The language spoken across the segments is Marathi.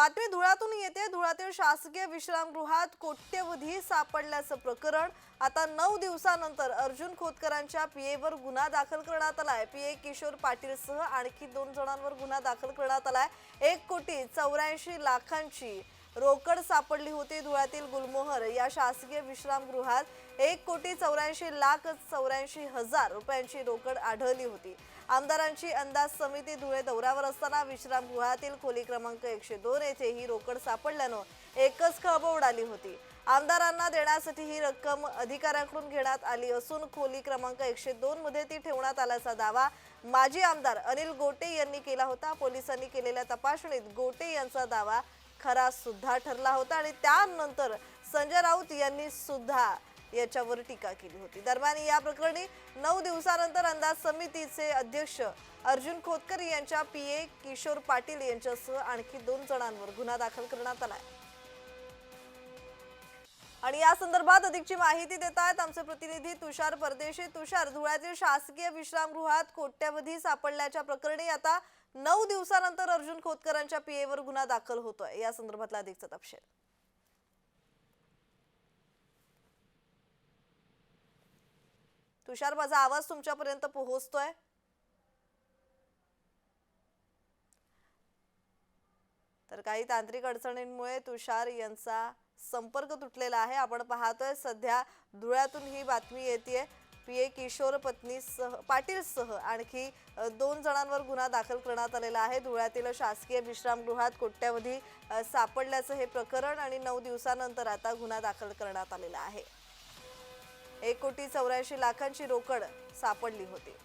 बातमी धुळ्यातून येते. धुळ्यातील शासकीय विश्रामगृहात कोट्यवधी सापडल्याचं प्रकरण. आता नऊ दिवसानंतर अर्जुन खोतकरांच्या पीएवर गुन्हा दाखल करण्यात आलाय. पीए किशोर पाटीलसह आणखी दोन जणांवर गुन्हा दाखल करण्यात आलाय. एक कोटी चौऱ्याऐंशी लाखांची रोकड सापडली होती धुळ्यातील गुलमोहर या शासकीय विश्रामगृहात. एक कोटी चौऱ्याऐंशी लाख चौऱ्याऐंशी हजार रुपयांची रोकड आढळली होती. आमदारांची अंदाज समिती धुळे दौऱ्यावर असताना विश्रामगृहातील खोली क्रमांक एकशे दोन येथे ही रोकड सापडल्यानं एकच खळबळ उडाली होती. आमदारांना देण्यासाठी ही रक्कम अधिकाऱ्यांकडून घेण्यात आली असून खोली क्रमांक एकशे दोन मध्ये ती ठेवण्यात आल्याचा दावा माजी आमदार अनिल गोटे यांनी केला होता. पोलिसांनी केलेल्या तपासणीत गोटे यांचा दावा खरा सुद्धा ठरला होता आणि त्यानंतर संजय राऊत यांनी सुद्धा याच्यावर टीका केली होती. दरम्यान या प्रकरणी नऊ दिवसानंतर अंदाज समितीचे अध्यक्ष अर्जुन खोतकर यांच्या पीए किशोर पाटील यांच्यासह आणखी दोन जणांवर गुन्हा दाखल करण्यात आलाय आणि या संदर्भात अधिकची माहिती देत आहेत आमचे प्रतिनिधी तुषार परदेशी. तुषार धुळ्यातील शासकीय विश्रामगृहात कोट्यवधी सापडल्याच्या प्रकरणी आता नऊ दिवसानंतर अर्जुन खोतकरांच्या पीएवर गुन्हा दाखल होतोय. या संदर्भातला अधिकचा तपशील. तुषार माझा आवाज तुमच्यापर्यंत पोहोचतोय? तर काही तांत्रिक अडचणींमुळे तुषार यांचा संपर्क तुटलेला आहे. आपण पाहतोय सध्या धुळ्यातून ही बातमी येते पी ए किशोर पत्नीसह पाटीलसह आणखी दोन जणांवर गुन्हा दाखल करण्यात आलेला आहे. धुळ्यातील शासकीय विश्रामगृहात कोट्यवधी सापडल्याचं हे प्रकरण आणि नऊ दिवसानंतर आता गुन्हा दाखल करण्यात आलेला आहे. एक कोटी चौऱ्याऐंशी लाखांची रोकड सापडली होती.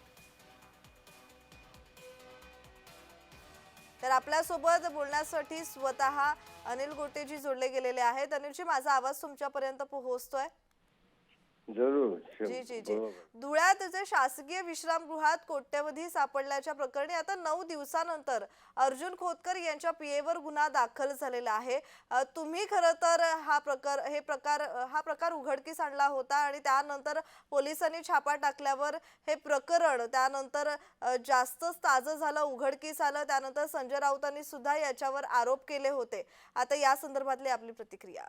तर आपल्यासोबत बोलण्यासाठी स्वतः अनिल गोटेजी जोडले गेलेले आहेत. अनिलजी माझा आवाज तुमच्यापर्यंत पोहोचतोय? जरूर जी जी जी. बरोबर. धुळ्यात जे शासकीय विश्रामगृहात कोट्यवधी सापडल्याच्या प्रकरणी आता नऊ दिवसानंतर अर्जुन खोतकर यांच्या पीएवर गुन्हा दाखल झालेला आहे. तुम्ही खरं तर हा प्रकार हे प्रकार हा प्रकार उघडकीस आणला होता आणि त्यानंतर पोलिसांनी छापा टाकल्यावर हे प्रकरण त्यानंतर जास्तच ताजं झालं उघडकीस आलं. त्यानंतर संजय राऊतांनी सुद्धा याच्यावर आरोप केले होते. आता या संदर्भातली आपली प्रतिक्रिया.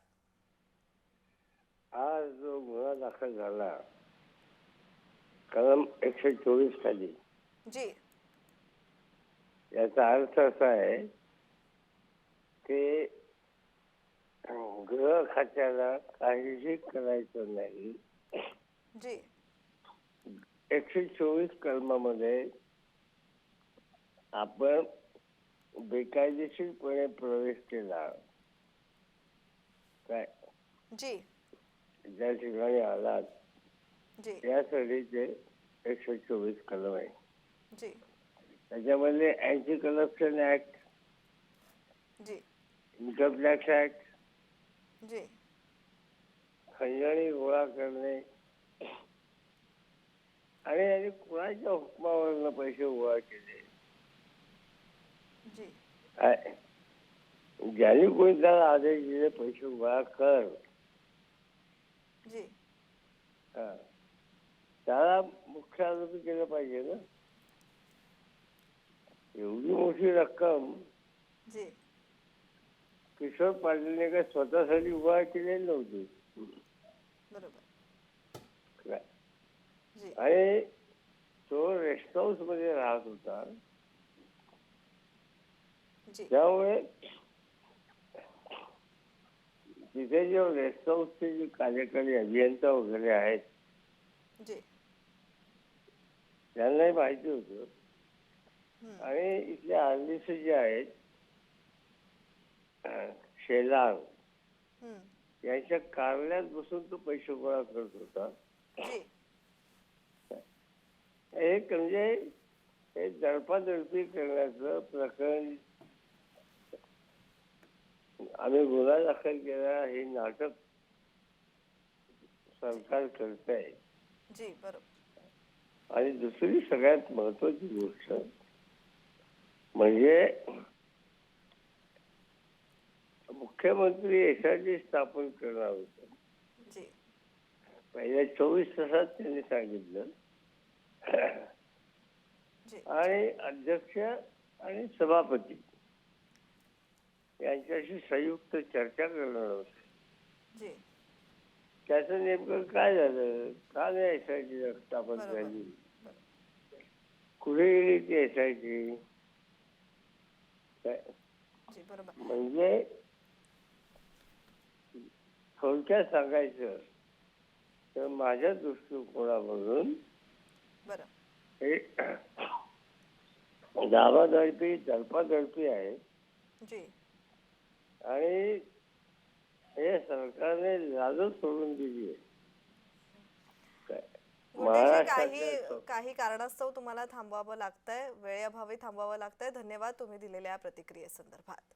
आज जो गुन्हा दाखल झाला. कलम एकशे चोवीस खाली. जी. याचा अर्थ असा आहे की गृह खात्याला काहीही करायचं नाही. जी. एकशे चोवीस कलमामध्ये आपण बेकायदेशीरपणे प्रवेश केला. काय? जी. ज्या ठिकाणी आलात जी त्यासाठी ते एकशे चोवीस कलम आहे जी त्याच्यामध्ये अँटी करप्शन ऍक्ट जी इन्कम टॅक्स ऍक्ट जी खंडणी गोळा करणे आणि यांनी कुणाच्या हुकमावरनं पैसे गोळा केले जी काय? ज्यांनी कोणी त्याला आदेश दिले पैसे गोळा कर जी। हा. त्याला मुख्य आरोपी केलं पाहिजे ना? एवढी मोठी रक्कम. जी. किशोर पाटीलने काय स्वतःसाठी गोळा केलेली नव्हती? बरोबर. आणि तो रेस्ट हाऊसमध्ये राहत होता. जी. त्यामुळे तिथे जे रेस्ट हाऊसचे जे कार्यकारी अभियंता वगैरे आहेत जी त्यांनाही माहिती होतं. आणि इथले आरडीसी जे आहेत शेलार. यांच्या कार्यालयात बसून तो पैसे गोळा करत होता एक म्हणजे हे दडपादडपी करण्याचं प्रकरण आम्ही गुन्हा दाखल केला हे नाटक सरकार करत आहे. जी बरोबर. आणि दुसरी सगळ्यात महत्वाची गोष्ट म्हणजे मुख्यमंत्री यासाठी स्थापन करणार होतं. जी. पहिल्या चोवीस तासात त्यांनी सांगितलं. जी. आणि अध्यक्ष आणि सभापती. यांच्याशी संयुक्त चर्चा करणार होते. जी. त्याचं नेमकं काय झालं? का नाही एस आय टी स्थापन. झाली? कुठे गेली ती एस आय टी म्हणजे थोडक्यात सांगायचं तर माझ्या दृष्टिकोनामधून हे दाबादडपी दडपादडपी आहे. जी. आणि हे सरकारने लाजच सोडून दिली आहे. काही काही कारणास्तव तुम्हाला थांबवावं लागतंय वेळेअभावी थांबवावं लागतंय. धन्यवाद तुम्ही दिलेल्या प्रतिक्रियेसंदर्भात.